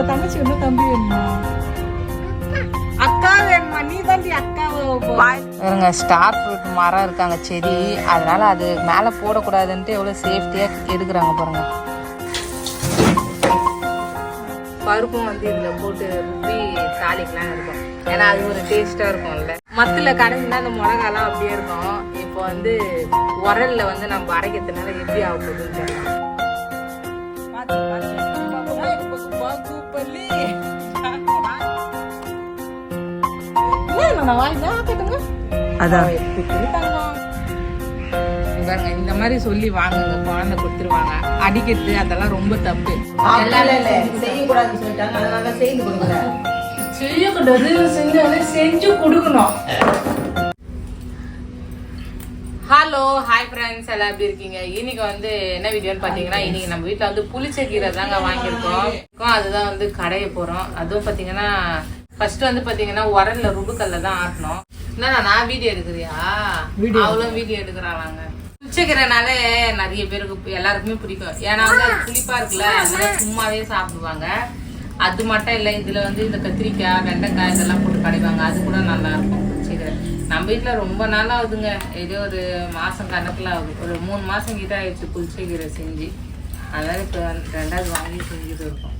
உங்க தங்கச்சி இன்னும் தம்பி வேணுமா அக்கா வேணுமா நீ அக்கா பாருங்க ஸ்டார் ஃப்ரூட் மரம் இருக்காங்க செடி அதனால அது மேலே போடக்கூடாதுன்ட்டு எவ்வளோ சேஃப்டியாக எடுக்கிறாங்க பாருங்க பருப்பும் வந்து இதில் போட்டு ருப்பி தாளிக்கலாம் இருக்கும் ஏன்னா அது ஒரு டேஸ்ட்டாக இருக்கும்ல மத்தில் கடைஞ்சினா அந்த மிளகாலாம் அப்படியே இருக்கும் இப்போ வந்து உரல்ல வந்து நம்ம அரைக்கிறதுனால எப்படி ஆக போகுதுன்னு தெரியல அதான் இந்த மாதிரி சொல்லி வாங்குங்க குழந்தை கொடுத்துருவாங்க. அடிக்கிறது அதெல்லாம் ரொம்ப தப்பு. செய்யக்கூடாதுன்னு சொல்லிட்டாங்க. அதனால செய்து கொடுக்குறேன் செய்யக்கூடாது செஞ்சாலே செஞ்சு கொடுக்கணும். ஹலோ ஹாய் ஃப்ரெண்ட்ஸ் எல்லாம் எப்படி இருக்கீங்க? இன்னைக்கு வந்து என்ன வீடியோன்னு பார்த்தீங்கன்னா இன்னைக்கு நம்ம வீட்டில் வந்து புளிச்ச கீரை தாங்க வாங்கியிருக்கோம். அதுதான் வந்து கடைய போகிறோம் அதுவும் பார்த்தீங்கன்னா ஃபர்ஸ்ட் வந்து பார்த்தீங்கன்னா உரல்ல ருபுக்கல்ல தான் ஆட்டணும். என்ன நான் வீடியோ எடுக்கிறியா? அவளும் வீடியோ எடுக்கிறாளாங்க. புளிச்சக்கீரைனாலே நிறைய பேருக்கு எல்லாருக்குமே பிடிக்கும். ஏன்னா வந்து அது புளிப்பா இருக்குல்ல அதனால சும்மாவே சாப்பிடுவாங்க. அது மட்டும் இல்லை இதுல வந்து இந்த கத்திரிக்காய் வெண்டைக்காய் இதெல்லாம் போட்டு கடைவாங்க. அது கூட நல்லா இருக்கும் புளிச்சக்கீரை நம்ம வீட்டுல ரொம்ப நாள் ஆகுதுங்க. ஏதோ ஒரு மாசம் கணக்குல ஆகுது. ஒரு மூணு மாசம் கிட்ட ஆயிடுச்சு புளிச்சக்கீரை செஞ்சு. அதனால இப்ப ரெண்டாவது வாங்கி செஞ்சுட்டு இருக்கோம்.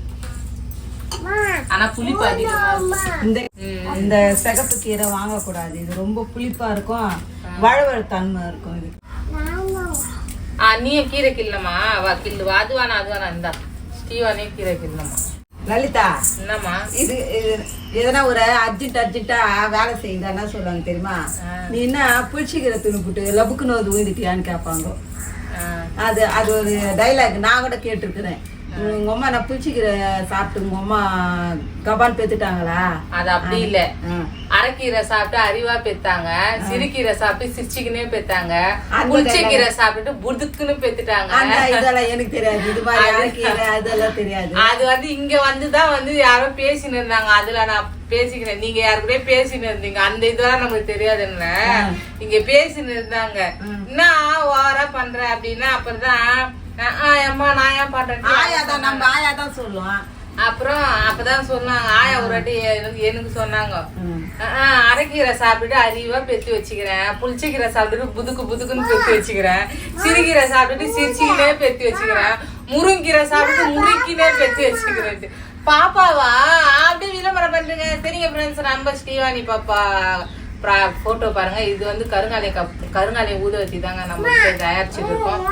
ஆனா புளிப்பு அதிகமா. இந்த சிகப்பு கீரை வாங்கக்கூடாது. இது ரொம்ப புளிப்பா இருக்கும். வழவழ தன்மை இருக்கும் இது. ஆ நீ கீரை கிள்ளமா வா கிள்ளு. வா அது வேணாம் அது வேணாம் இந்தா. ஸ்டீவானே கீரை கிள்ளமா லலிதா என்னம்மா? இது எதனா ஒரு அர்ஜென்ட் அர்ஜென்ட்டா வேலை செய்யுதா என்ன சொல்லுவாங்க தெரியுமா? நீ என்ன புளிச்சிக்கிற துணி போட்டு லபுக்குன்னு வந்து ஊதிட்டியான்னு கேட்பாங்க. அது அது ஒரு டைலாக் நான் கூட கேட்டிருக்கிறேன். உங்க அம்மா நான் புளிச்சிக்கிற சாப்பிட்டு உங்க அம்மா கபால் பெத்துட்டாங்களா? அது அப்படி இல்ல. அரைக்கீரை சாப்பிட்டு அறிவா பெத்தாங்க. சிறுகீரை சாப்பிட்டு சிரிச்சுக்கினே பெத்தாங்க. புளிச்சக்கீரை சாப்பிட்டுட்டு புதுக்குன்னு பெத்துட்டாங்க. இதெல்லாம் எனக்கு தெரியாது. இது மாதிரி அரைக்கீரை அதெல்லாம் தெரியாது. அது வந்து இங்க வந்துதான் வந்து யாரோ பேசின்னு இருந்தாங்க. அதுல நான் பேசிக்கிறேன். நீங்க யாரு கூட பேசின்னு இருந்தீங்க. அந்த இதெல்லாம் நமக்கு தெரியாதுல்ல இங்க பேசின்னு இருந்தாங்க. என்ன ஓவரா பண்ற அப்படின்னா அப்புறம்தான் அஹ், அஹ், அம்மா நான் ஏன் பண்றேன் ஆயா தான் நம்ம ஆயா தான் சொல்லுவோம் அப்புறம் அப்பதான் சொன்னாங்க ஆயா ஒரு வாட்டி எனக்கு எனக்கு சொன்னாங்க. அரைக்கீரை சாப்பிட்டுட்டு அறிவா பெத்து வச்சுக்கிறேன். புளிச்சக்கீரை சாப்பிட்டுட்டு புதுக்கு புதுக்குன்னு பெத்து வச்சுக்கிறேன். சிறுகீரை சாப்பிட்டுட்டு சிரிச்சிக்கினே பெத்து வச்சுக்கிறேன். முருங்கீரை சாப்பிட்டுட்டு முறுக்கினே பெத்து வச்சுக்கிறேன் பாப்பாவா அப்படியே விளம்பரம் பண்றீங்க சரிங்க ஃப்ரெண்ட்ஸ் நம்ம ஸ்ரீவாணி பாப்பா. போட்டோ பாருங்க. இது வந்து கருங்காலை கப் கருங்காலை ஊதுவத்தி தாங்க நம்ம தயாரிச்சுட்டு இருக்கோம்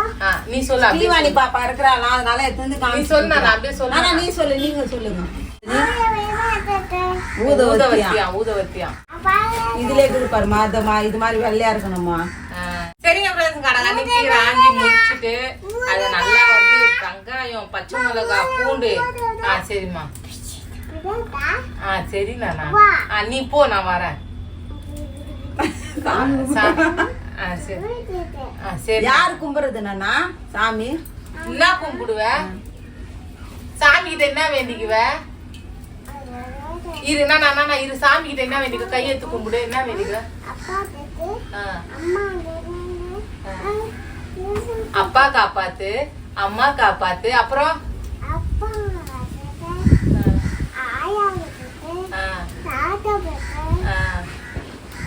நீ சொல்லு தீவாளி பாப்பா இருக்கிறாளா? அதனால எடுத்து வந்து நீ சொல்லு நான் அப்படியே ஆனா சொல்றேன் நீ சொல்லு நீங்க சொல்லுங்க. ஊதவத்தியா ஊதவத்தியா இதுல இருக்குது பாருமா இது மாதிரி வெள்ளையா இருக்கணுமா சரிங்க கீரை ஆஞ்சி முடிச்சுட்டு அதை நல்லா வந்து வெங்காயம் பச்சை மிளகாய் பூண்டு. ஆ சரிம்மா. ஆ சரி நானா. ஆ நீ போ நான் வரேன். சரி. யாரு கும்புறது நானா? சாமி. என்ன கும்பிடுவ? சாமி கிட்ட என்ன வேண்டிக்குவ? இரு நான் நான் இரு. சாமி கிட்ட என்ன வேண்டிக்க? கையெழுத்து கும்பிடு. என்ன வேண்டிக்குவ. அப்பா காப்பாத்து அம்மா காப்பாத்து அப்புறம்? ஆ, ஆ.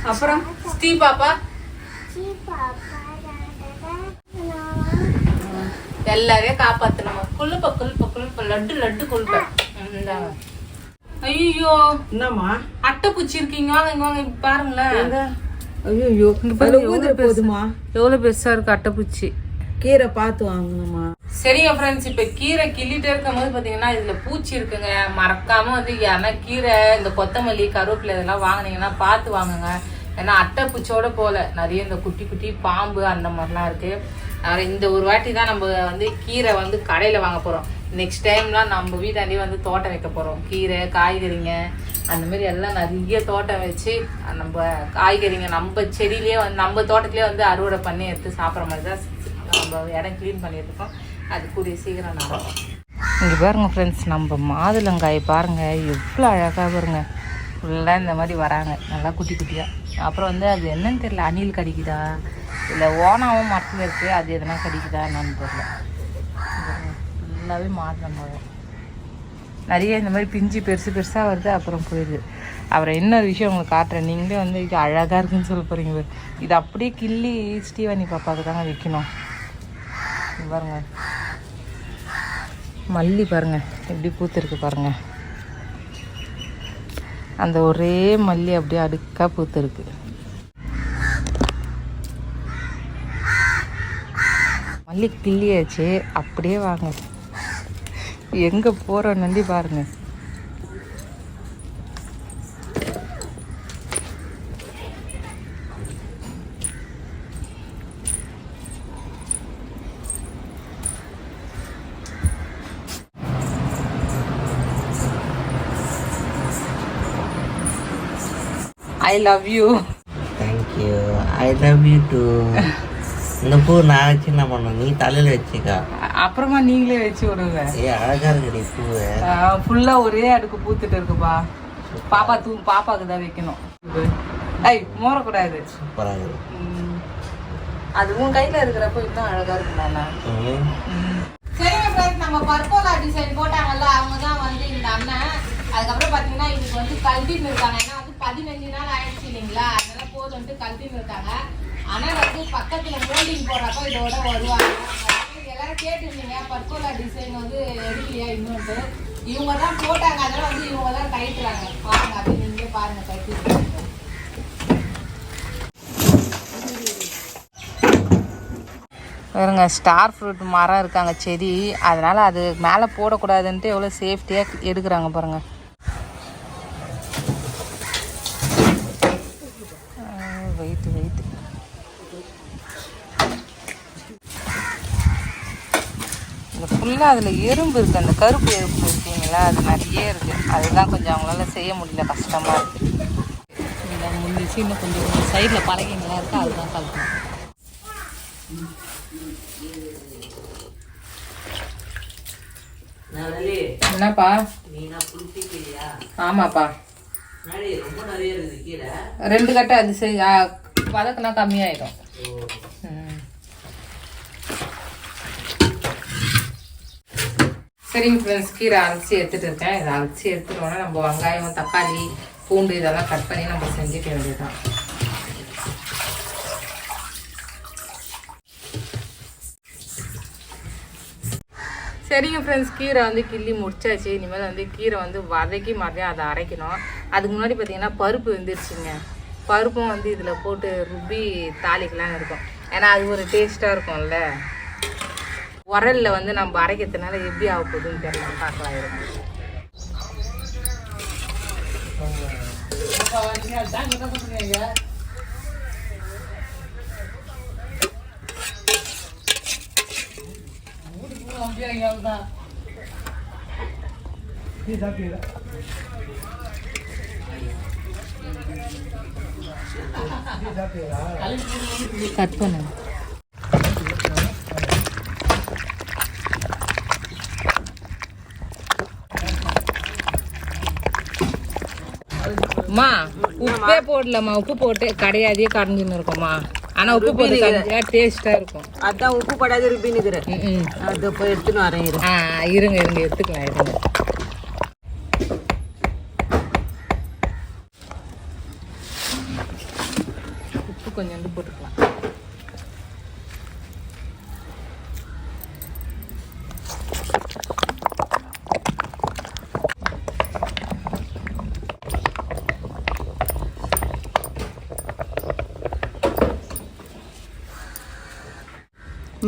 அப்புறம் ஸ்ரீ பாப்பா. எல்லாரையும் காப்பாத்தணும் குழுப்ப குழுப்ப குழுப்ப லட்டு லட்டு குழுப்ப ஐயோ என்னம்மா? அட்டைப்பூச்சி இருக்கீங்க. வாங்க இங்க வாங்க பாருங்களேன். ஐயோ போதுமா? எவ்வளவு பெருசா இருக்கு அட்டைப்பூச்சி கீரை பார்த்து வாங்கணுமா சரிங்க ஃப்ரெண்ட்ஸ் இப்போ கீரை கிள்ளிட்டு இருக்கும் போது பார்த்தீங்கன்னா இதில் பூச்சி இருக்குங்க. மறக்காம வந்து யாருன்னா கீரை இந்த கொத்தமல்லி கருவேப்பிலை இதெல்லாம் வாங்குனீங்கன்னா பார்த்து வாங்குங்க. ஏன்னா அட்டை போல. நிறைய இந்த குட்டி குட்டி பாம்பு அந்த மாதிரிலாம் இருக்கு. அதனால் இந்த ஒரு வாட்டி தான் நம்ம வந்து கீரை வந்து கடையில் வாங்க போகிறோம் நெக்ஸ்ட் டைம்லாம் நம்ம வீட்டாண்டி வந்து தோட்டம் வைக்க போகிறோம் கீரை காய்கறிங்க அந்த மாதிரி எல்லாம் நிறைய தோட்டம் வச்சு நம்ம காய்கறிங்க நம்ம செடியிலே வந்து நம்ம தோட்டத்திலே வந்து அறுவடை பண்ணி எடுத்து சாப்பிட்ற மாதிரி தான் நம்ம இடம் க்ளீன் பண்ணியிருக்கோம் அது கூடிய சீக்கிரம் நடக்கும். இங்கே பாருங்கள் ஃப்ரெண்ட்ஸ் நம்ம மாதுளங்காய் பாருங்கள் எவ்வளோ அழகாக பாருங்கள் ஃபுல்லாக இந்த மாதிரி வராங்க. நல்லா குட்டி குட்டியாக அப்புறம் வந்து அது என்னன்னு தெரியல அணில் கடிக்குதா? இல்லை ஓனாவும் மரத்தில் இருக்குது அது எதனா கடிக்குதா என்னன்னு தெரில ஃபுல்லாகவே மாதுளம்பழம் நிறைய இந்த மாதிரி பிஞ்சு பெருசு பெருசாக வருது அப்புறம் போயிடுது. அப்புறம் இன்னொரு விஷயம் உங்களுக்கு காட்டுறேன். நீங்களே வந்து இது அழகாக இருக்குன்னு சொல்ல போகிறீங்க பாரு. இது அப்படியே கிள்ளி ஸ்ரீவாணி பாப்பாவுக்கு தாங்க வைக்கணும். பாருங்கள் மல்லி பாருங்கள் எப்படி பூத்துருக்கு பாருங்கள் அந்த ஒரே மல்லி அப்படியே அடுக்காக பூத்துருக்கு. மல்லி கிள்ளியாச்சு அப்படியே வாங்க. எங்கே போகிறோம் நண்டி பாருங்கள் I love you thank you I love you too இந்த பூ நான் வச்சு என்ன பண்ணணும் நீ தலையில வச்சுக்கா. அப்புறமா நீங்களே வச்சு விடுங்க. ஏ அழகா இருக்குடி பூவு ஃபுல்லா ஒரே அடுக்கு பூத்துட்டு இருக்குப்பா. பாப்பா தூ பாப்பாக்கு தான் வைக்கணும். ஐய் மோறக்கூடாது சூப்பரா இருக்கு. ம். அது உன் கையில இருக்கிறப்ப இன்னும் அழகா இருக்கு நானா ம். சரிங்க நம்ம பர்கோலா டிசைன் போட்டாங்கல்ல அவங்க தான் வந்து இந்த அண்ணன். அதுக்கப்புறம் பார்த்தீங்கன்னா இதுக்கு வந்து கல்வின்னு இருக்காங்க. ஏன்னா பதினஞ்சு நாள் ஆயிடுச்சு இல்லைங்களா? அதனால போதும்ட்டு கல்வின்னு இருக்காங்க ஆனால் வந்து பக்கத்தில் மோல்டிங் போடுறப்ப இதோட வருவாங்க. எல்லாரும் கேட்டுருந்தீங்க பர்கோலா டிசைன் வந்து எடுக்கலையா இன்னொன்று இவங்க தான் போட்டாங்க அதெல்லாம் வந்து இவங்க தான் கைட்டுறாங்க பாருங்க அப்படி நீங்களே பாருங்க கைட்டு பாருங்க ஸ்டார் ஃப்ரூட் மரம் இருக்காங்க செடி. அதனால் அது மேலே போடக்கூடாதுன்ட்டு எவ்வளோ சேஃப்டியாக எடுக்கிறாங்க பாருங்கள் ஃபுல்லாக அதில் எறும்பு இருக்குது அந்த கருப்பு எறும்பு இருக்கீங்களா? அது நிறைய இருக்குது அதுதான் கொஞ்சம் அவங்களால செய்ய முடியல. கஷ்டமாக இருக்குது இந்த இன்னும் கொஞ்சம் கொஞ்சம் சைடில் பழகிங்களா இருக்கா. அதுதான் கலக்கணும் என்னப்பா? ஆமாப்பா. இருக்குது ரெண்டு கட்டை அது ஆ, வதக்குனா கம்மியாயிடும். ம். சரிங்க ஃப்ரெண்ட்ஸ் கீரை அரைச்சி எடுத்துகிட்டு இருக்கேன். இதை அரைச்சி எடுத்துட்டோன்னா நம்ம வெங்காயம் தக்காளி பூண்டு இதெல்லாம் கட் பண்ணி நம்ம செஞ்சுக்க வேண்டியதுதான். சரிங்க ஃப்ரெண்ட்ஸ் கீரை வந்து கிள்ளி முடிச்சாச்சு. இனிமேல் வந்து கீரை வந்து வதக்கி மறுபடியும் அதை அரைக்கணும். அதுக்கு முன்னாடி பார்த்தீங்கன்னா பருப்பு வெந்துருச்சுங்க. பருப்பும் வந்து இதில் போட்டு ருப்பி தாளிக்கலாம்னு இருக்கும். ஏன்னா அது ஒரு டேஸ்ட்டாக இருக்கும்ல. உரல்ல வந்து நம்ம அரைக்கிறதுனால எப்படி ஆக போகுதுன்னு தெரியல. பார்க்கலாம் இருங்க. கட் பண்ணுங்க. அம்மா உப்பே போடலம்மா. உப்பு போட்டு கடையாதே கடைஞ்சுன்னு இருக்கோம்மா. ஆனா உப்பு போட்டு கடைஞ்சா டேஸ்டா இருக்கும். அதான் உப்பு படாத ருபினுக்குறேன் ம், ம். அதை போய் எடுத்துன்னு வரேன் ஆ இருங்க இருங்க எடுத்துக்கலாம் இருங்க. உப்பு கொஞ்சோண்டு போட்டுக்கலாம்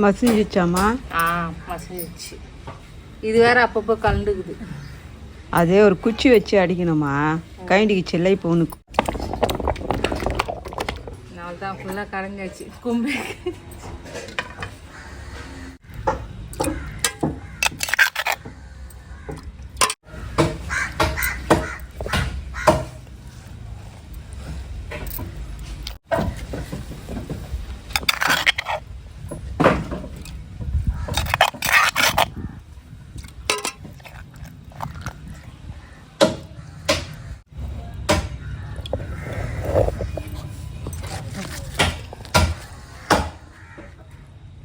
மசிஞ்சிச்சாமா ஆ மசிச்சு இது வேற அப்பப்போ கலந்துக்குது அதே ஒரு குச்சி வச்சு அடிக்கணுமா கைண்டிக்கு இல்லை இப்போ உனக்கு. நாள் தான் ஃபுல்லாக கரைஞ்சாச்சு கும்பி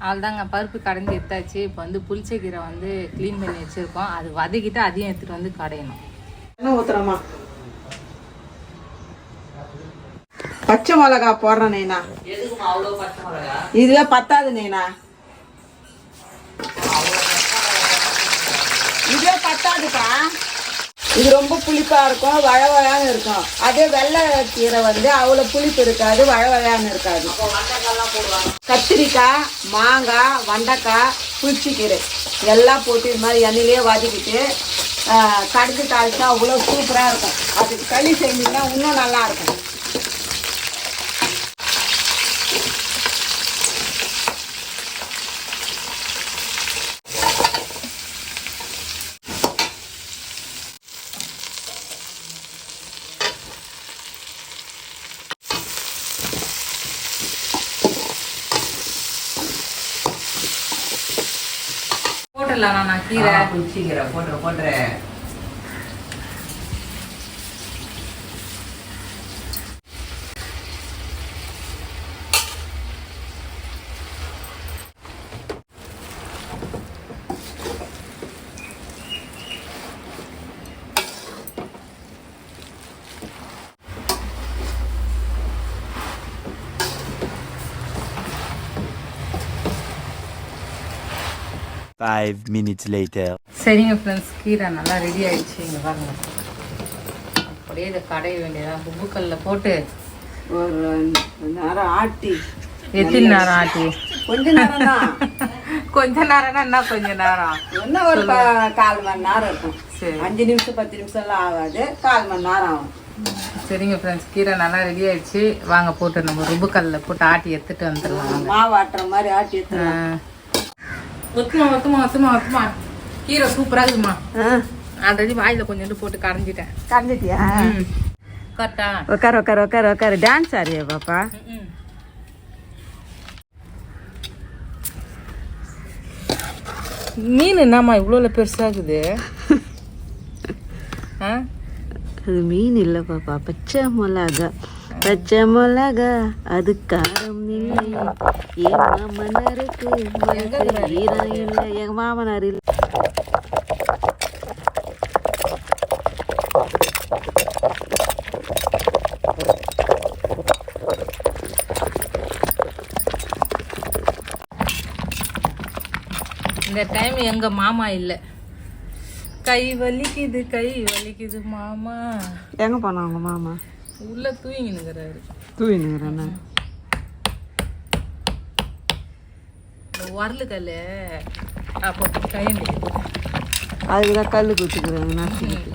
அவ்வளோதாங்க பருப்பு கடைஞ்சி எடுத்தாச்சு. இப்போ வந்து புளிச்சக்கீரை வந்து க்ளீன் பண்ணி வச்சுருக்கோம். அது வதக்கிட்டு அதையும் எடுத்துகிட்டு வந்து கடையணும். என்ன ஊத்துறமா பச்சை மிளகா போடுறேன் நைனா. இதுவே பத்தாது நைனா. இதுவே பத்தாதுப்பா. இது ரொம்ப புளிப்பா இருக்கும் வழவழான்னு இருக்கும். அதே வெள்ளை கீரை வந்து அவ்வளோ புளிப்பு இருக்காது வழவழான்னு இருக்காது. கத்திரிக்காய் மாங்காய் வெண்டைக்காய் புளிச்சிக்கீரை. எல்லாம் போட்டு இது மாதிரி எண்ணெயிலே வதக்கிட்டு ஆஹ், தாளிச்சா அவ்வளோ சூப்பராக இருக்கும். அதுக்கு களி செஞ்சிங்கன்னா இன்னும் நல்லா கீரை போட்டுடலாம் கீரை குளிச்சிக்கிற போட்டுரு Five minutes later. சரிங்க ஃப்ரெண்ட்ஸ் கீரை நல்லா ரெடி ஆயிடுச்சு. இங்கே பாருங்க. அப்படியே இதை கடைய வேண்டியதான் உப்புக்கல்ல போட்டு ஒரு நேரம் ஆட்டி. எத்தனை நேரம் ஆட்டி? கொஞ்ச நேரம் தான் கொஞ்ச நேரம்னா என்ன கொஞ்ச நேரம்? என்ன ஒரு ப- கால் மணி நேரம் இருக்கும். சரி. அஞ்சு நிமிஷம் பத்து நிமிஷம்லாம் ஆகாது. கால் மணி நேரம் ஆகும். சரிங்க ஃப்ரெண்ட்ஸ் கீரை நல்லா ரெடி ஆயிடுச்சு. வாங்க போட்டு நம்ம ருபுக்கல்ல போட்டு ஆட்டி எடுத்துட்டு வந்துடலாம். வாங்க மாவு ஆட்டுற மாதிரி ஆட்டி எடுத்துருவோம். ஒத்துமா ஒத்துமா ஒத்துமா ஒத்துமா கீரை சூப்பரா இருக்குமா? ஆல்ரெடி வாயில கொஞ்சோண்டு போட்டு கரைஞ்சிட்டேன். கரைஞ்சிட்டியா? கரெக்டா? உட்கார உட்கார உட்கார உட்கார டான்ஸ் ஆடுறியா பாப்பா. மீன் என்னம்மா இவ்வளோ பெருசாகுது? அது மீன் இல்லை பாப்பா. பச்சை மிளகா பச்சை மிளகா அது காரம் இல்லை. என் மாமனாருக்கு ஈரம் இல்லை. எங்க மாமனார் இல்லை. இந்த டைம் எங்க மாமா இல்லை. கை வலிக்குது கை வலிக்குது மாமா. எங்க போனா உங்க மாமா? உள்ள தூங்கினுங்கிறாரு. இந்த உரலு கல் அப்போ கை அதுக்கு தான் கல் குத்துக்கிறேன் நசுக்கிட்டு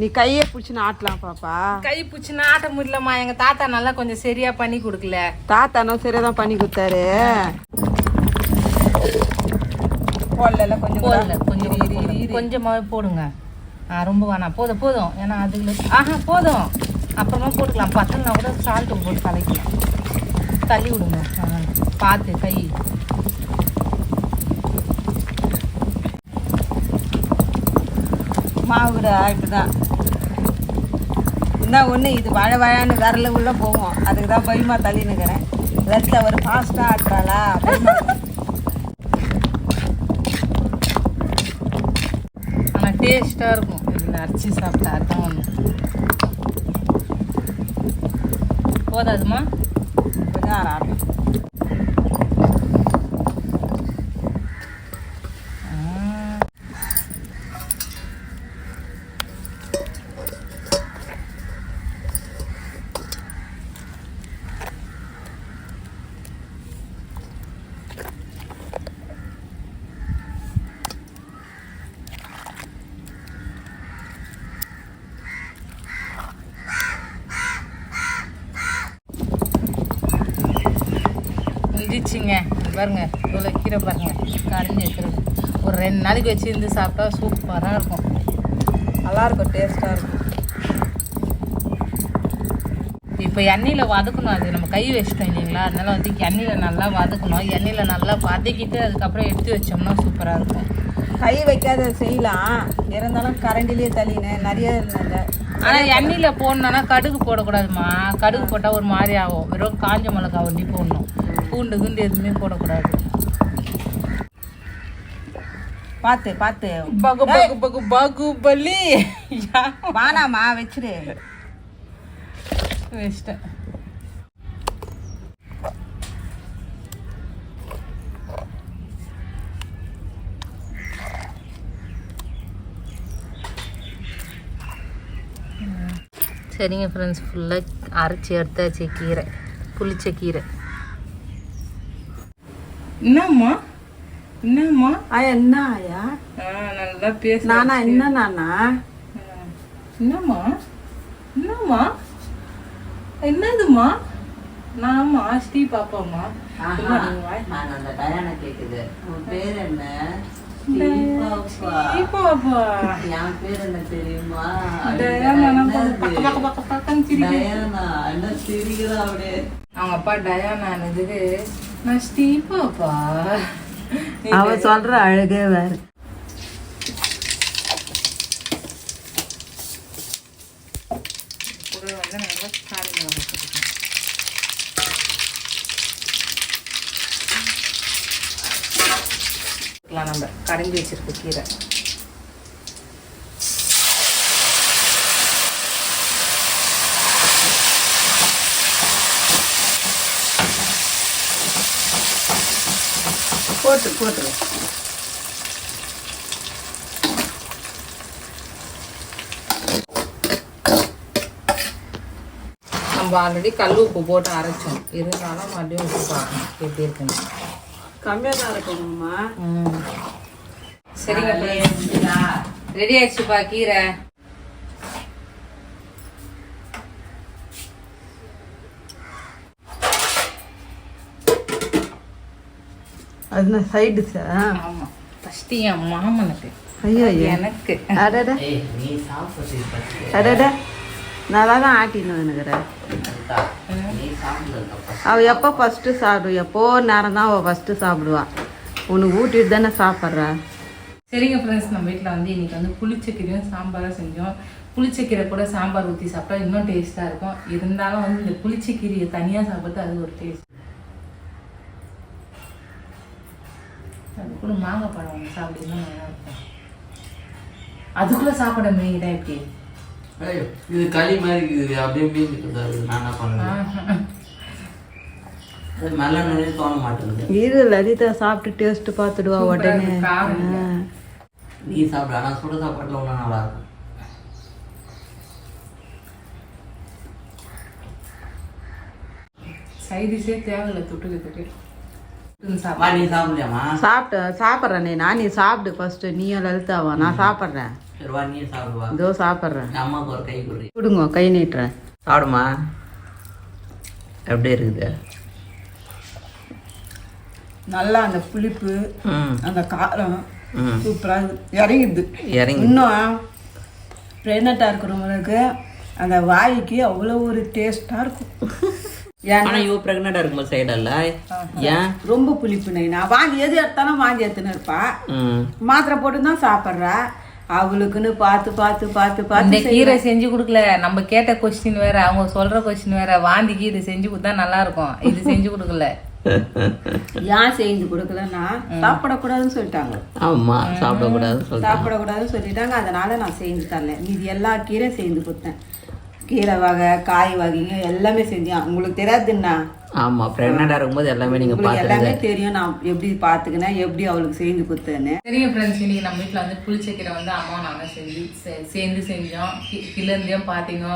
நீ கையை பிடிச்சின்னு ஆட்டலாம் பாப்பா. கை பிடிச்சினா ஆட்ட முடியலம்மா. எங்க தாத்தா நல்லா கொஞ்சம் சரியா பண்ணி கொடுக்கல. தாத்தானா சரியா தான் பண்ணி கொடுத்தாரு. போடல கொஞ்சம் கொஞ்சம் கொஞ்சமாவே போடுங்க. ரொம்ப வேணாம். போதும் போதும். ஏன்னா அதுல ஆஹா போதும். அப்புறமா போட்டுக்கலாம். பத்தலனா கூட சால்ட்டு போட்டு கலக்கலாம் தள்ளி விடுங்க. ஆ, பார்த்து கை. மாவு கூட இப்படிதான். என்ன ஒன்று இது வழ வழன்னு விரல உள்ள போவோம் அதுக்கு தான் பயமா தள்ளினுக்கிறேன் லெஃப்டில் அவர் ஃபாஸ்ட்டாக ஆட்டுறாளா? ஆனால் டேஸ்ட்டாக இருக்கும். இதில் அரைச்சி சாப்பிட்டா அதான் ஒன்று போதாதுமா கொஞ்சம் நேரம் ஆட்டும் ஆ. முடிச்சிங்க பாருங்க இவ்வளோ கீரை பாருங்க. கரைஞ்சி வைக்கிறது ஒரு ரெண்டு நாளைக்கு வச்சு இருந்து சாப்பிட்டா சூப்பராக இருக்கும். நல்லாயிருக்கும் டேஸ்ட்டாக இருக்கும். இப்போ எண்ணெயில் வதக்கணும் அது. நம்ம கை வச்சிட்டோம் இல்லைங்களா? அதனால் வந்து எண்ணெயில் நல்லா வதக்கணும். எண்ணெயில் நல்லா வதக்கிட்டு அதுக்கப்புறம் எடுத்து வச்சோம்னா சூப்பராக இருக்கும். கை வைக்காத செய்யலாம். இருந்தாலும் கரண்டிலே தள்ளினேன் நிறைய இல்லை ஆனா எண்ணெயில போடணும்னா கடுகு போடக்கூடாதுமா கடுகு போட்டா ஒரு மாதிரி ஆகும். வெறும் காஞ்ச மிளகா ஒண்டி போடணும். பூண்டு குண்டு எதுவுமே போடக்கூடாது. பார்த்து பார்த்து பகு பகு பகு பாகுபலி வானாமா வச்சிரு. வச்சிட்டேன் சரிங்க ஃப்ரெண்ட்ஸ் ஃபுல்லாக அரைச்சி எடுத்தாச்சு கீரை. புளிச்ச கீரை. என்னம்மா? என்னம்மா? ஆ என்ன ஆயா? நல்லா பேச நானா என்ன நானா? என்னம்மா? என்னம்மா? என்னதும்மா? நான்மா ஸ்ரீ பாப்பாம்மா. நான் அந்த டயானா கேக்குது. உன் பேர் என்ன? என் பேர் என்ன தெரியுமா? டயானா என்ன சிரிக்கிறா அப்படியே? அவங்க அப்பா டயானா நான் ஸ்ரீ பாப்பா. அவ சொல்ற அழகே வேற கூட வந்து நல்லா சாரி மிளகாய் போட்டுக்கணும். போட்டுக்கலாம் கடைஞ்சி வச்சிருக்க கீரை. போட்டு போட்டு. நம்ம ஆல்ரெடி கல் உப்பு போட்டு அரைச்சோம். இருந்தாலும் மறுபடியும் உப்பு பார்க்கணும் எப்படி இருக்குன்னு. கம்மியாக தான் இருக்கணுமா ம். சரிங்க ரெடி ஆயிடுச்சுப்பா கீரை. அது சைடு சார் என் மாமனுக்கு. ஐயோ எனக்கு. அடட. அடட நல்லா தான் ஆட்டின்னு சாப்பிடுறதுக்கு அவள் எப்போ ஃபஸ்ட்டு சாப்பிடுவா? எப்போ நேரம் தான் அவள் ஃபஸ்ட்டு சாப்பிடுவா. உனக்கு ஊட்டிட்டு தானே சாப்பிட்றா? சரிங்க ஃப்ரெண்ட்ஸ் நம்ம வீட்டில் வந்து இன்னைக்கு வந்து புளிச்சக்கீரையும் சாம்பாரும் செஞ்சோம். புளிச்சக்கீரை கூட சாம்பார் ஊற்றி சாப்பிட்டா இன்னும் டேஸ்ட்டாக இருக்கும். இருந்தாலும் வந்து இந்த புளிச்சக்கீரையை தனியாக சாப்பிட்டு அது ஒரு டேஸ்ட் அது கூட மாங்காய் பழம் ஒன்று சாப்பிட்டீங்கன்னா நல்லா இருக்கும். அதுக்குள்ளே சாப்பிட மெயினா எப்படி? இது களி மாதிரி இருக்குது. அப்படியே நான் என்ன பண்ணுவேன் அது நல்ல நிறைய தோண மாட்டேங்குது இரு லலிதா சாப்பிட்டு டேஸ்ட் பார்த்துடுவா உடனே. நீ சாப்பிடு ஆனால் சுட சாப்பாட்டில் ஒன்றும் நல்லா இருக்கும். சைடிஷே தேவையில்லை தொட்டுக்கு தொட்டு சாப்பிட்டு சாப்பிட்றேன் நீ நான் நீ சாப்பிடு ஃபஸ்ட்டு நீயும் லலிதாவா நான் சாப்பிட்றேன். இதோ சாப்பிட்றேன். அம்மாவுக்கு ஒரு கை கொடுறி கொடுங்க கை நீட்டுறேன். சாப்பிடுமா? எப்படி இருக்குது? நல்லா அந்த புளிப்பு அந்த காரம் சூப்பராக இறங்கிடுது. இறங்கி இன்னும் ப்ரெக்னெண்ட்டாக இருக்கிறவங்களுக்கு அந்த வாய்க்கு அவ்வளோ ஒரு டேஸ்ட்டாக இருக்கும். ஏன்னா இவ ப்ரெக்னெண்ட்டாக இருக்கும்போது சைடல்ல ஏன்? ரொம்ப புளிப்பு நை நான் வாங்கி எது எடுத்தாலும் வாங்கி எடுத்துன்னு இருப்பா. மாத்திரை போட்டு தான் சாப்பிட்றா. அவளுக்குன்னு பார்த்து பார்த்து பார்த்து இந்த பார்த்து கீரை செஞ்சு கொடுக்கல. நம்ம கேட்ட கொஸ்டின் வேற அவங்க சொல்ற கொஸ்டின் வேற வாந்திக்கு இது செஞ்சு கொடுத்தா நல்லா இருக்கும். இது செஞ்சு கொடுக்கல. ஏன் செஞ்சு கொடுக்கலன்னா சாப்பிடக்கூடாதுன்னு சொல்லிட்டாங்க. ஆமாம் சாப்பிடக்கூடாதுன்னு சொல்லிட்டேன் சாப்பிடக்கூடாதுன்னு சொல்லிட்டாங்க. அதனால நான் செஞ்சு தரல. மீதி எல்லா கீரை செஞ்சு கொடுத்தேன். கீரை வகை காய் வகைங்க எல்லாமே செஞ்சேன். உங்களுக்கு தெரியாதுன்னா ஆமாம் ப்ரெக்னெண்ட்டாக இருக்கும்போது எல்லாமே நீங்கள் உங்களுக்கு பார்த்துருங்க எல்லாமே தெரியும் நான் எப்படி பார்த்துக்கினேன் எப்படி அவளுக்கு செஞ்சு கொடுத்தேன்னு. சரிங்க ஃப்ரெண்ட்ஸ் இன்னைக்கு நம்ம வீட்டில் வந்து புளிச்சக்கீரை வந்து அம்மா நாங்கள் செஞ்சு சேர்ந்து செஞ்சோம். கி- கிளர்ந்தியும் பார்த்தீங்க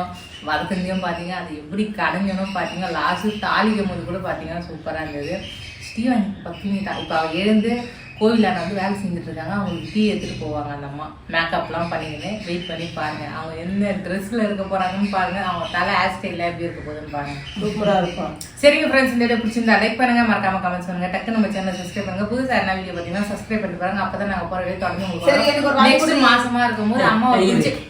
வறுத்துந்தியும் பார்த்தீங்க அது எப்படி கடைஞ்சனும் பார்த்தீங்க லாஸ்ட்டு தாளிக்கும் போது கூட பார்த்தீங்கன்னா சூப்பராக இருந்தது. ஸ்டீவன் பக்கினிட்டா இப்போ அவ எழுந்து கோவிலான வந்து வேலை செஞ்சுட்டு இருக்காங்க அவங்களுக்கு டீ எடுத்துகிட்டு போவாங்க அந்த அம்மா. மேக்கப்லாம் பண்ணிக்கின்னு வெயிட் பண்ணி பாருங்க. அவங்க எந்த ட்ரெஸ்ஸில் இருக்க போகிறாங்கன்னு பாருங்க. அவங்க தலை ஹேர் ஸ்டைலில் எப்படி இருக்க போகுதுன்னு பாருங்க. சூப்பராக இருக்கும். சரிங்க ஃப்ரெண்ட்ஸ் இந்த வீடியோ பிடிச்சிருந்தா லைக் பண்ணுங்க. மறக்காம கமெண்ட்ஸ் பண்ணுங்க டக்கு நம்ம சேனல் சப்ஸ்கிரைப் பண்ணுங்க. புதுசா என்ன வீடியோ பார்த்தீங்கன்னா சப்ஸ்கிரைப் பண்ணிட்டு பாருங்க. அப்பதான் நாங்க போற வீடியோ தொடர்ந்து நெக்ஸ்ட் மாசமா இருக்கும்போது அம்மா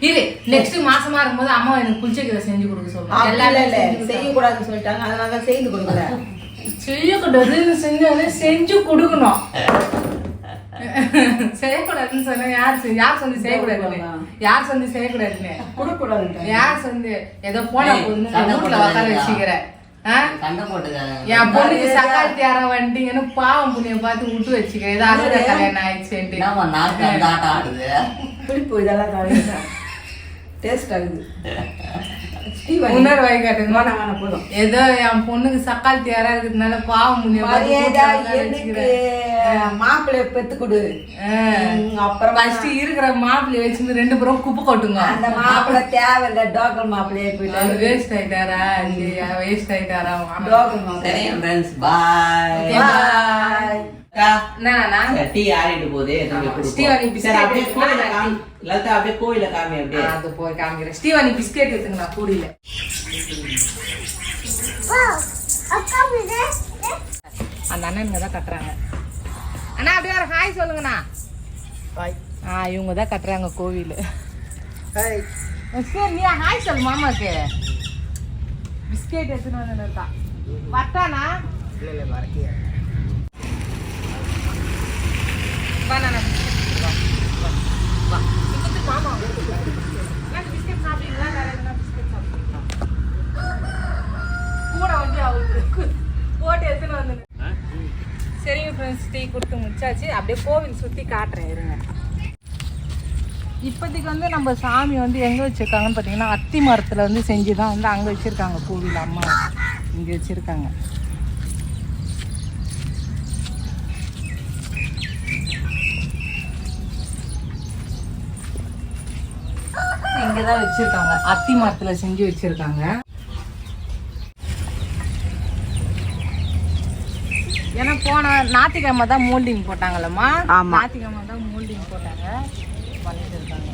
இரு நெக்ஸ்ட் மாசமா இருக்கும்போது அம்மா எனக்கு குளிச்சக்கீரை செஞ்சு கொடுக்க சொல்லுவாங்க எல்லாரும் செய்யக்கூடாதுன்னு சொல்லிட்டாங்க. அதனால தான் செய்து கொடுக்கல. செய்யக்கூடாதுன்னு செஞ்சாலே செஞ்சு கொடுக்கணும். செய்யக்கூடாதுன்னு சொன்னா யார் யார் சொல்லி செய்யக்கூடாதுன்னு? யார் சொல்லி செய்யக்கூடாதுன்னு? கொடுக்கூடாது யார் சொல்லி ஏதோ போன பொண்ணு வீட்டுல. உட்கார வச்சுக்கிற. என் பொண்ணுக்கு சக்காத்தி யாரா வந்துட்டீங்கன்னு பாவம் புண்ணிய பார்த்து விட்டு வச்சுக்கிறேன் ஏதோ அறுபது கல்யாணம் ஆட்டம் ஆடுது? டேஸ்ட் ஆகுது. வேணாம் வேணாம் போதும் ஏதோ என் பொண்ணுக்கு சக்காத்தி யாரா இருக்கிறதுனால பாவம் மாப்பிள்ளைய பெத்து கொடு. அப்புறம் ஃபர்ஸ்ட் இருக்கிற மாப்பிள்ளை வச்சுருந்து ரெண்டு பேரும் குப்பை கொட்டுங்க. அந்த மாப்பிள்ளை தேவையில்லை டோக்கல் மாப்பிள்ளையே போயிட்டு வேஸ்ட் ஆயிட்டாரா? வேஸ்ட் ஆயிட்டாரா. டோக்கல் மாப்பிள்ளை பாய் பாய் டீ ஆறிட்டு போகுது. biscuit சரி அப்படியே எடுத்து கோயில வா. காமி லலிதா அப்படியே கோயில காமி அப்படியே. அது போய் காமிக்கிறேன். ஸ்டீவானி பிஸ்கெட் எடுத்துங்க நான் கூடியில. அந்த அண்ணனுங்க தான் கட்டுறாங்க. அண்ணா அப்படியே ஒரு ஹாய் சொல்லுங்கண்ணா. பாய் ஆ இவங்க தான் கட்டுறாங்க கோவில். ஹாய். சரி நீ ஹாய் சொல்லு மாமாக்கு பிஸ்கெட் எடுத்துன்னு வந்து தான் வட்டானா இல்லை இல்லை மறக்கியா banana biscuit வா வா வா இது மாமா நான் பிஸ்கெட் சாப்பிடுறீங்களா வேற எதுனா பிஸ்கெட் சாப்பிடுறீங்களா கூட வந்து அவருக்கு போட்டு எடுத்துன்னு வந்து சரிங்க ஃப்ரெண்ட்ஸ் டீ கொடுத்து முடிச்சாச்சு. அப்படியே கோவில் சுற்றி காட்டுறேன் இருங்க. இப்போதைக்கு வந்து நம்ம சாமி வந்து எங்கே வச்சுருக்காங்கன்னு பார்த்தீங்கன்னா அத்தி மரத்தில் வந்து செஞ்சு தான் வந்து அங்கே வச்சுருக்காங்க கோவில் அம்மா. இங்கே வச்சுருக்காங்க. இங்கே தான் வச்சுருக்காங்க. அத்தி மரத்தில் செஞ்சு வச்சுருக்காங்க. ஏன்னா போன ஞாயிற்றுக்கிழமை தான் மோல்டிங் போட்டாங்கல்லம்மா. ஆமா. ஞாயிற்றுக்கிழமை தான் மோல்டிங் போட்டாங்க. பண்ணிட்டு இருக்காங்க.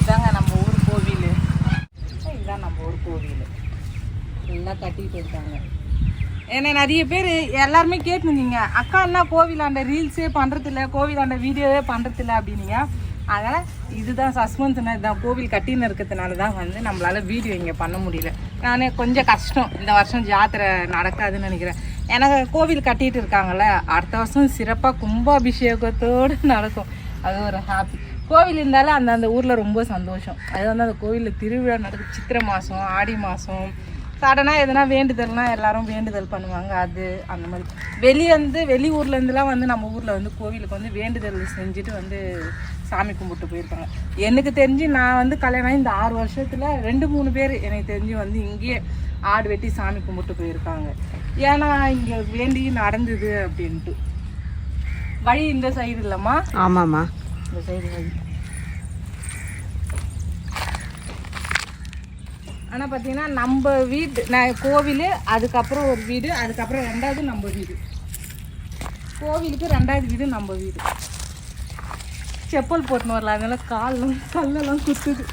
இதாங்க நம்ம ஊர் கோவில். இதுதான் நம்ம ஊர் கோவில். ஃபுல்லாக கட்டிட்டு இருக்காங்க. என்னை நிறைய பேர் எல்லாருமே கேட்டுருந்தீங்க. அக்கா என்ன கோவிலாண்ட ரீல்ஸே பண்ணுறதில்ல கோவிலாண்ட வீடியோவே பண்ணுறதில்ல அப்படின்னீங்க. அதனால் இதுதான் சஸ்பென்ஸ்னா இதுதான் கோவில் கட்டின்னு இருக்கிறதுனால தான் வந்து நம்மளால் வீடியோ இங்கே பண்ண முடியல. நானே கொஞ்சம் கஷ்டம். இந்த வருஷம் ஜாத்திரை நடக்காதுன்னு நினைக்கிறேன். எனக்கு கோவில் கட்டிகிட்டு இருக்காங்கல்ல அடுத்த வருஷம் சிறப்பாக கும்பாபிஷேகத்தோடு நடக்கும். அது ஒரு ஹாப்பி கோவில் இருந்தாலும் அந்த அந்த ஊரில் ரொம்ப சந்தோஷம். அது வந்து அந்த கோவிலில் திருவிழா நடக்கும். சித்திரை மாதம் ஆடி மாதம் சடனாக எதனா வேண்டுதல்னா எல்லாரும் வேண்டுதல் பண்ணுவாங்க அது அந்த மாதிரி. வெளியே வந்து வெளி ஊர்லேருந்துலாம் வந்து நம்ம ஊரில் வந்து கோவிலுக்கு வந்து வேண்டுதல் செஞ்சுட்டு வந்து சாமி கும்பிட்டு போயிருக்காங்க. எனக்கு தெரிஞ்சு நான் வந்து கல்யாணம் இந்த ஆறு வருஷத்தில் ரெண்டு மூணு பேர் எனக்கு தெரிஞ்சு வந்து இங்கேயே ஆடு வெட்டி சாமி கும்பிட்டு போயிருக்காங்க. ஏன்னா இங்கே வேண்டி நடந்தது அப்படின்ட்டு. வழி இந்த சைடு இல்லைம்மா? ஆமாம்மா. இந்த சைடு வழி. ஆனால் பார்த்தீங்கன்னா நம்ம வீடு நான் கோவில் அதுக்கப்புறம் ஒரு வீடு அதுக்கப்புறம் ரெண்டாவது நம்ம வீடு. கோவிலுக்கு ரெண்டாவது வீடு நம்ம வீடு. செப்பல் போட்டுன்னு வரல அதனால் காலும் கல்லெல்லாம் குத்துது.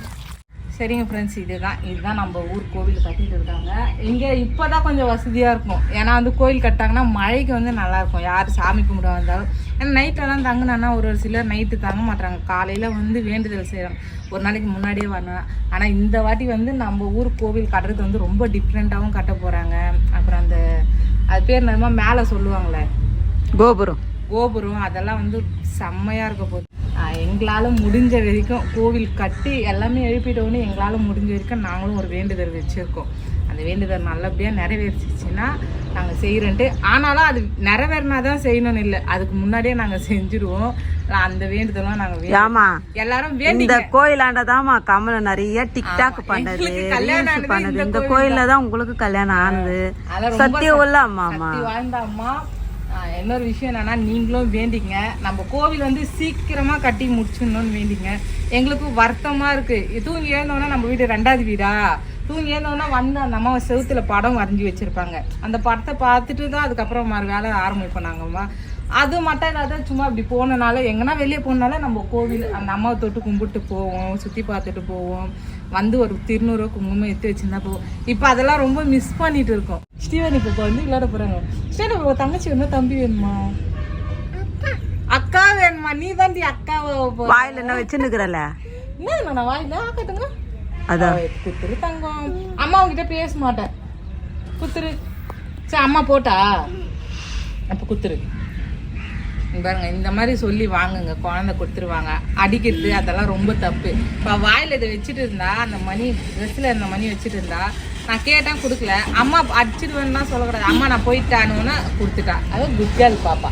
சரிங்க ஃப்ரெண்ட்ஸ் இதுதான் இதுதான் நம்ம ஊர் கோவில் கட்டிட்டு இருக்காங்க. இங்கே இப்போ தான் கொஞ்சம் வசதியாக இருக்கும். ஏன்னா வந்து கோயில் கட்டாங்கன்னா மழைக்கு வந்து நல்லாயிருக்கும் யார் சாமி கும்பிட வந்தாலும் நைட்டெல்லாம் தங்கினா ஒரு ஒரு சிலர் நைட்டு தங்க மாட்டாங்க காலையில் வந்து வேண்டுதல் செய்கிறாங்க ஒரு நாளைக்கு முன்னாடியே வரணும். ஆனால் இந்த வாட்டி வந்து நம்ம ஊர் கோவில் கட்டுறது வந்து ரொம்ப டிஃப்ரெண்ட்டாகவும் கட்ட போகிறாங்க அப்புறம் அந்த அது பேர் என்னமோ மேலே சொல்லுவாங்களே. கோபுரம். கோபுரம் அதெல்லாம் வந்து செம்மையாக இருக்க போகுது எங்களால முடிஞ்ச வரைக்கும் கோவில் கட்டி எல்லாமே எழுப்பிட்டோன்னு எங்களால் முடிஞ்ச வரைக்கும் நாங்களும் ஒரு வேண்டுதல் வச்சுருக்கோம். அந்த வேண்டுதல் நல்லபடியாக நிறைவேறிச்சிச்சுன்னா நாங்கள் செய்கிறோன்ட்டு ஆனாலும் அது நிறைவேறினா தான் செய்யணும்னு இல்லை. அதுக்கு முன்னாடியே நாங்கள் செஞ்சுருவோம். அந்த வேண்டுதலாம் நாங்கள் ஆமா எல்லாரும் இந்த கோயிலாண்ட தான்மா கமல நிறைய டிக்டாக் பண்ணது கல்யாணம் பண்ணது. இந்த கோயில்ல தான் உங்களுக்கு கல்யாணம் ஆனது. சத்தியம் உள்ள அம்மாமா சக்தி வாய்ந்த அம்மா. இன்னொரு விஷயம் என்னன்னா நீங்களும் வேண்டிங்க. நம்ம கோவில் வந்து சீக்கிரமா கட்டி முடிச்சிடணும்னு வேண்டிங்க. எங்களுக்கு வருத்தமா இருக்கு. தூங்கி எழுந்தோன்னா நம்ம வீடு ரெண்டாவது வீடா? தூங்கி எழுந்தோன்னா வந்து அந்த அம்மாவை செவுத்துல படம் வரைஞ்சி வச்சிருப்பாங்க. அந்த படத்தை பார்த்துட்டு தான் அதுக்கப்புறம் வேலை ஆரம்பிப்போம் நாங்கம்மா அது மட்டும் இல்லாத சும்மா இப்படி போனனால எங்கன்னா வெளியே போனாலும் நம்ம கோவில் அந்த அம்மாவை தொட்டு கும்பிட்டு போவோம் சுற்றி பார்த்துட்டு போவோம். வந்து ஒரு திருநூறு குங்குமம் எடுத்து வச்சிருந்தா போவோம் இப்போ அதெல்லாம் ரொம்ப மிஸ் பண்ணிட்டு இருக்கோம். ஸ்டீவன் இப்போ வந்து விளையாட போறாங்க. ஸ்டீவன் இப்போ தங்கச்சி வேணுமா? தம்பி வேணுமா? அக்கா வேணுமா? நீ தாண்டி அக்காவை வாயில என்ன வச்சுன்னுக்குறல என்ன நான் வாயில? ஆக்கட்டுங்க அதான் குத்துரு தங்கம். அம்மா உங்ககிட்ட பேச மாட்டேன். குத்துரு. சரி அம்மா போட்டா? அப்போ குத்துரு. பாருங்க இந்த மாதிரி சொல்லி வாங்குங்க. குழந்தை கொடுத்துருவாங்க. அடிக்கிறது அதெல்லாம் ரொம்ப தப்பு. இப்போ வாயில் இதை வச்சுட்டு இருந்தா அந்த மணி ட்ரெஸ்ஸில் இருந்த மணி வச்சுட்டு இருந்தா நான் கேட்டேன் கொடுக்கல. அம்மா அடிச்சிடுவேன்னா சொல்லக்கூடாது. அம்மா நான் போயிட்டானுன்னா கொடுத்துட்டா. அது குட் கேர்ள் பாப்பா.